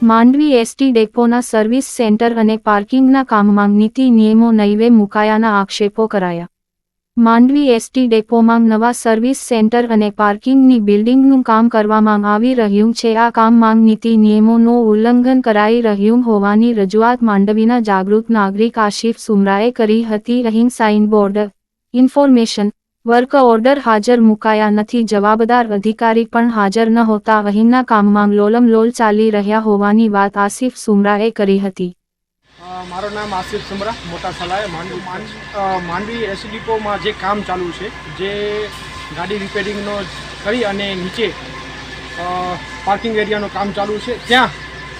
Mandvi ST ડેપોના service centre અને પાર્કિંગના કામમાં નીતિ નિયમો નૈવે મુકાયાના આક્ષેપો કરાયા. માંડવી એસટી ડેપોમાં નવા સર્વિસ સેન્ટર અને પાર્કિંગની બિલ્ડિંગનું કામ કરવામાં આવી રહ્યું છે. આ કામમાં નીતિ નિયમોનું ઉલ્લંઘન કરાઈ રહ્યું હોવાની રજૂઆત માંડવીના જાગૃત નાગરિક આશિફ સુમરાએ કરી હતી. અહીં સાઇનબોર્ડ ઇન્ફોર્મેશન વર્ક ઓર્ડર હાજર મુકાયા નથી. જવાબદાર અધિકારી પણ હાજર ન હોતા. અહીંના કામમાં લોલમલોલ ચાલી રહ્યા હોવાની વાત આસિફ સુમરાએ કરી હતી. મારું નામ આસિફ સુમરા, મોટા સલાહે માંડવી માંડવી એસી ડિપોમાં જે કામ ચાલુ છે, જે ગાડી રિપેરિંગનો કરી અને નીચે પાર્કિંગ એરિયાનું કામ ચાલુ છે. ત્યાં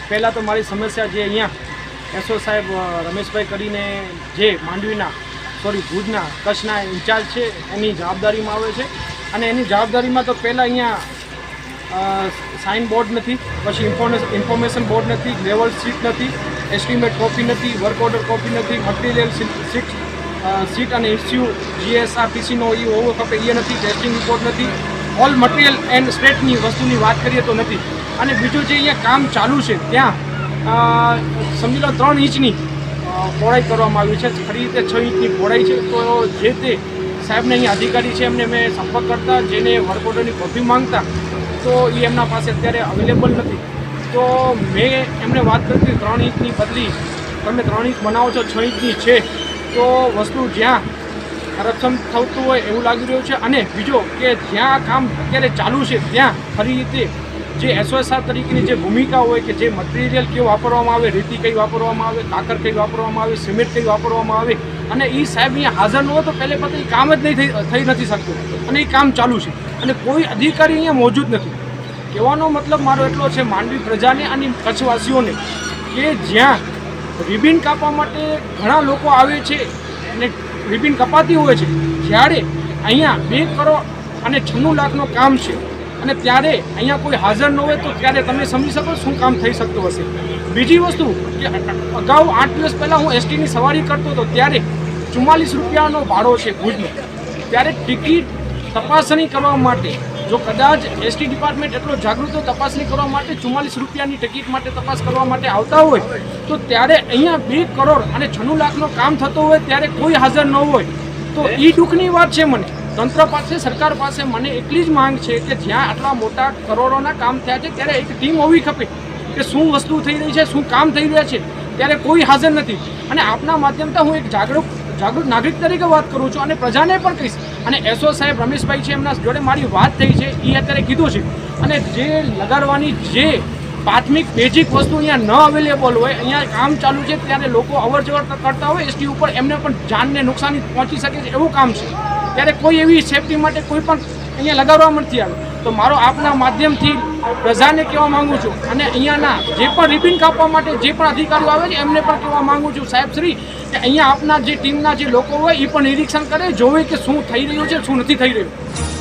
પહેલાં તો મારી સમસ્યા જે અહીંયા એસઓ સાહેબ રમેશભાઈ કરીને જે માંડવીના સોરી, ભુજના કચ્છના ઇન્ચાર્જ છે, એની જવાબદારીમાં આવે છે. અને એની જવાબદારીમાં તો પહેલાં અહીંયા સાઇન બોર્ડ નથી, પછી ઇન્ફોર્મેશન બોર્ડ નથી લેવલ સીટ નથી એસ્ટિમેટ કોપી નથી વર્ક ઓર્ડર કોપી નથી મટીરિયલ સીટ સીટ અને ઇસ્યુ જીએસઆરટીસીનો એ હોવો ખપે એ નથી ટેસ્ટિંગ રિપોર્ટ નથી. ઓલ મટીરિયલ એન્ડ સ્ટેટની વસ્તુની વાત કરીએ તો નથી. અને બીજું જે અહીંયા કામ ચાલુ છે, ત્યાં સમજી લો, ત્રણ ઇંચની પહોળાઈ કરવામાં આવી છે. ખરી રીતે છ ઇંચની પહોળાઈ છે. તો જે તે સાહેબને અહીંયા અધિકારી છે, એમને મેં સંપર્ક કરતા, જેને વર્ક ઓર્ડરની કોપી માંગતા, તો એ એમના પાસે અત્યારે અવેલેબલ નથી. તો મેં એમને વાત કરી ત્રણ ઇંચની બદલી. તમે ત્રણ ઇંચ બનાવો છો, છ ઇંચની છે. તો વસ્તુ જ્યાં કરપ્શન થતું હોય એવું લાગી રહ્યું છે. અને બીજો કે જ્યાં કામ અત્યારે ચાલુ છે, ત્યાં ફરી રીતે જે એસઓએસઆર તરીકેની જે ભૂમિકા હોય કે જે મટીરિયલ કયું વાપરવામાં આવે, રેતી કઈ વાપરવામાં આવે, કાકર કઈ વાપરવામાં આવે, સિમેન્ટ કઈ વાપરવામાં આવે, અને એ સાહેબ અહીંયા હાજર ન હોય તો પહેલે પછી એ કામ જ નહીં થઈ નથી શકતું. અને એ કામ ચાલુ છે. અને કોઈ અધિકારી અહીંયા મોજૂદ નથી. કહેવાનો મતલબ મારો એટલો છે, માંડવી પ્રજાને અને કચ્છવાસીઓને, કે જ્યાં રિબિન કાપવા માટે ઘણા લોકો આવે છે અને રિબિન કપાતી હોય છે, જ્યારે અહીંયા બે કરોડ અને છન્નું લાખનું કામ છે. અને ત્યારે અહીંયા કોઈ હાજર ન હોય તો ત્યારે તમે સમજી શકો શું કામ થઈ શકતું હશે. બીજી વસ્તુ કે અગાઉ આઠ દિવસ પહેલાં હું એસટીની સવારી કરતો હતો, ત્યારે ચુમ્માલીસ રૂપિયાનો ભાડો છે ભુજનો. ત્યારે ટિકિટ તપાસણી કરવા માટે, જો કદાચ એસટી ડિપાર્ટમેન્ટ એટલો જાગૃત તપાસણી કરવા માટે ચુમ્માલીસ રૂપિયાની ટિકિટ માટે તપાસ કરવા માટે આવતા હોય, તો ત્યારે અહીંયા બે કરોડ અને છન્નું લાખનો કામ થતો હોય, ત્યારે કોઈ હાજર ન હોય. તો એ દુઃખની વાત છે મને. તંત્ર પાસે, સરકાર પાસે મને એટલી જ માંગ છે કે જ્યાં આટલા મોટા કરોડોના કામ થયા છે, ત્યારે એક ટીમ હોવી ખપે કે શું વસ્તુ થઈ રહી છે, શું કામ થઈ રહ્યા છે, ત્યારે કોઈ હાજર નથી. અને આપના માધ્યમથી હું એક જાગૃત જાગૃત નાગરિક તરીકે વાત કરું છું અને પ્રજાને પણ કહીશ. અને એસઓ સાહેબ રમેશભાઈ છે, એમના જોડે મારી વાત થઈ છે એ અત્યારે કીધું છે. અને જે લગાડવાની જે પ્રાથમિક બેઝિક વસ્તુ અહીંયા ન અવેલેબલ હોય, અહીંયા કામ ચાલુ છે, ત્યારે લોકો અવર જવર કરતા હોય, એસટી ઉપર એમને પણ જાનને નુકસાની પહોંચી શકે છે, એવું કામ છે. ત્યારે કોઈ એવી સેફટી માટે કોઈ પણ અહીંયા લગાડવામાં નથી આવે તો મારો આપના માધ્યમથી પ્રજાને કહેવા માગું છું અને અહીંયાના જે પણ રિબિન કાપવા માટે જે પણ અધિકારીઓ આવે છે, એમને પણ કહેવા માંગુ છું, સાહેબ શ્રી, કે અહીંયા આપના જે ટીમના જે લોકો હોય એ પણ નિરીક્ષણ કરે, જોવે કે શું થઈ રહ્યું છે, શું નથી થઈ રહ્યું.